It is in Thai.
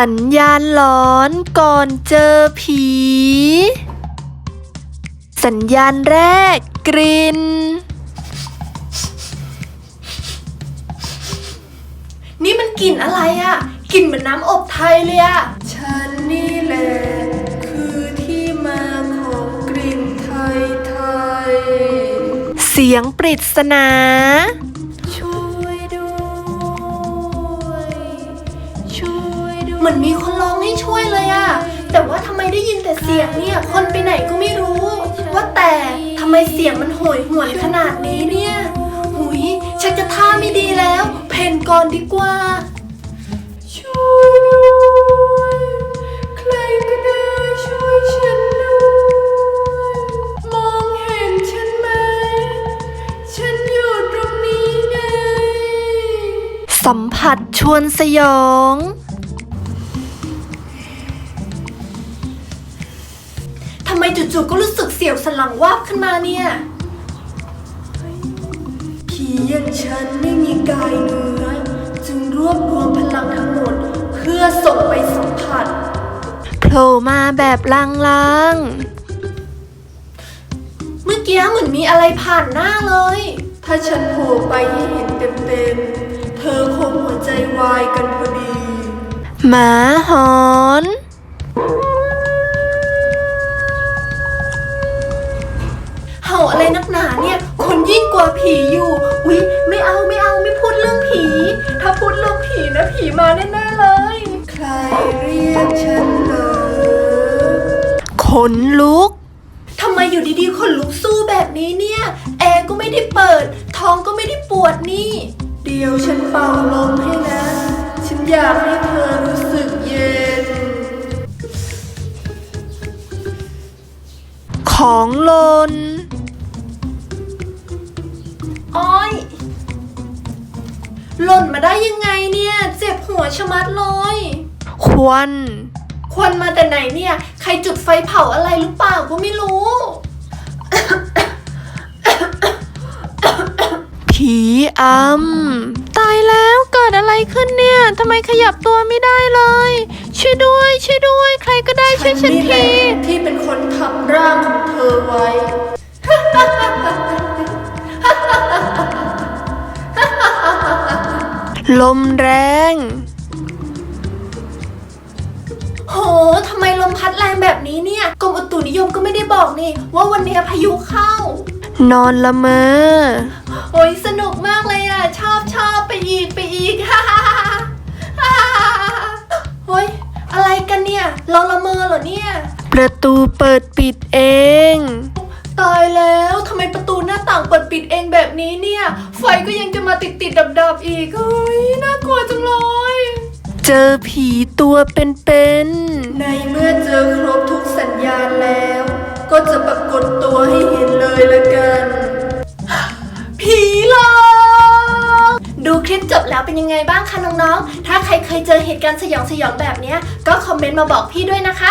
สัญญาณหลอนก่อนเจอผี สัญญาณแรกกลิ่นนี่มันกลิ่นอะไรอะกลิ่นเหมือนน้ำอบไทยเลยอะฉันนี่แหละคือที่มาของกลิ่นไทยไทย เสียงปริศนา เหมือนมีคนร้องให้ช่วยเลยอะแต่ว่าทำไมได้ยินแต่เสียงเนี่ย คนไปไหนก็ไม่รู้ ว่าแต่ทำไมเสียงมันโหยหวนขนาดนี้เนี่ยหุยชักจะท่าไม่ดีแล้ว เพนก่อนดีกว่า ช่วยด้วยใครก็ได้ช่วยฉันหน่อยมองเห็นฉันไหม ฉันอยู่ตรงนี้ไง สัมผัสชวนสยอง จู่ๆก็รู้สึกเสียวสันหลังวาบขึ้นมาเนี่ย ผีอย่างฉันไม่มีกายเนื้อ จึงรวบรวมพลังทั้งหมด เพื่อส่งไปสัมผัสโผล่มาแบบลางเมื่อกี้เหมือนมีอะไรผ่านหน้าเลย ถ้าฉันโผล่ไปให้เห็นเต็มๆ เธอคงหัวใจวายกันพอดีๆหมาหอน ว่าผีอยู่อุ๊ยไม่เอาไม่เอาไม่พูดเรื่องผี ถ้าพูดเรื่องผีนะผีมาแน่ๆเลย ใครเรียกฉันเหรอขนลุกทำไมอยู่ดีๆคนลุกสู้แบบนี้เนี่ย แอร์ก็ไม่ได้เปิด ท้องก็ไม่ได้ปวดนี่ เดี๋ยวฉันเป่าลมให้นะ ฉันอยากให้เธอรู้สึกเย็น ของหล่น หล่นมาได้ยังไงเนี่ย เจ็บหัวชะมัดเลยควันควันมาแต่ไหนเนี่ย ใครจุดไฟเผาอะไรหรือเปล่าก็ไม่รู้ ผีอำตายแล้วเกิดอะไรขึ้นเนี่ยทำไมขยับตัวไม่ได้เลย ช่วยด้วยช่วยด้วย ใครก็ได้ช่วยฉันนี่แหทีละที่เป็นคนทำร่างของเธอไว้ ลมแรง โห ทำไมลมพัดแรงแบบนี้เนี่ย กรมอุตุนิยมก็ไม่ได้บอกนี่ ว่าวันนี้พายุเข้า นอนละเมอ โอ้ยสนุกมากเลยอะ ชอบชอบไปอีกไปอีกฮ่าฮ่าฮ่าฮ่าเฮ้ยอะไรกันเนี่ย เราละเมอเหรอเนี่ย ประตูเปิดปิดเอง ตายแล้วทำไมประตูหน้าต่างเปิดปิดเองแบบนี้เนี่ย ไฟก็ยังจะมาติดติดดับดับๆอีกเฮ้ยน่ากลัวจังเลย เจอผีตัวเป็นในเมื่อเจอครบทุกสัญญาณแล้ว ก็จะปรากฏตัวให้เห็นเลยละกัน ผีหลอกดูคลิปจบแล้วเป็นยังไงบ้างคะน้องๆ ถ้าใครเคยเจอเหตุการณ์สยองๆแบบเนี้ย ก็คอมเมนต์มาบอกพี่ด้วยนะคะ